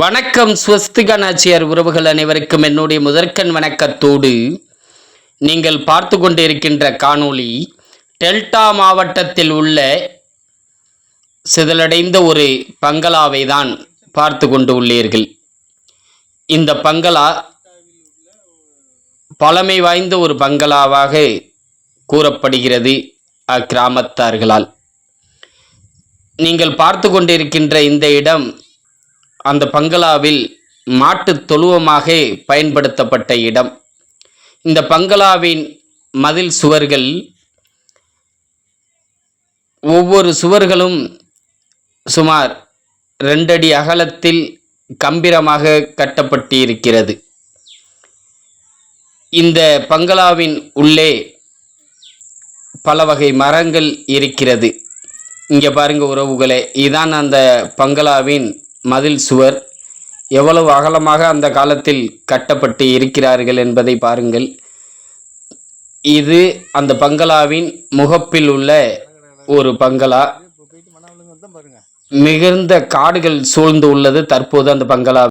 வணக்கம் ஸ்வஸ்திக நாச்சியார் உறவுகள் அனைவருக்கும் என்னுடைய முதற்கண் வணக்கத்தோடு நீங்கள் பார்த்து கொண்டிருக்கின்ற காணொளி டெல்டா மாவட்டத்தில் உள்ள சிதலடைந்த ஒரு பங்களாவை தான் பார்த்து கொண்டு உள்ளீர்கள். இந்த பங்களா பழமை வாய்ந்த ஒரு பங்களாவாக கூறப்படுகிறது அக்கிராமத்தார்களால். நீங்கள் பார்த்து கொண்டிருக்கின்ற இந்த இடம் அந்த பங்களாவில் மாட்டுத் தொழுவமாக பயன்படுத்தப்பட்ட இடம். இந்த பங்களாவின் மதில் சுவர்கள் ஒவ்வொரு சுவர்களும் சுமார் ரெண்டடி அகலத்தில் கம்பீரமாக கட்டப்பட்டு இருக்கிறது இந்த பங்களாவின் உள்ளே பல வகை மரங்கள் இருக்கிறது. இங்கே பாருங்கள் உறவுகளே இதுதான் அந்த பங்களாவின் மதில் சுவர் எவ்வளவு அகலமாக அந்த காலத்தில் கட்டப்பட்டு இருக்கிறார்கள் என்பதை பாருங்கள். இது அந்த பங்களாவின் முகப்பில் உள்ள ஒரு பங்களா. மிகுந்த காடுகள் சூழ்ந்து உள்ளது தற்போது அந்த பங்களா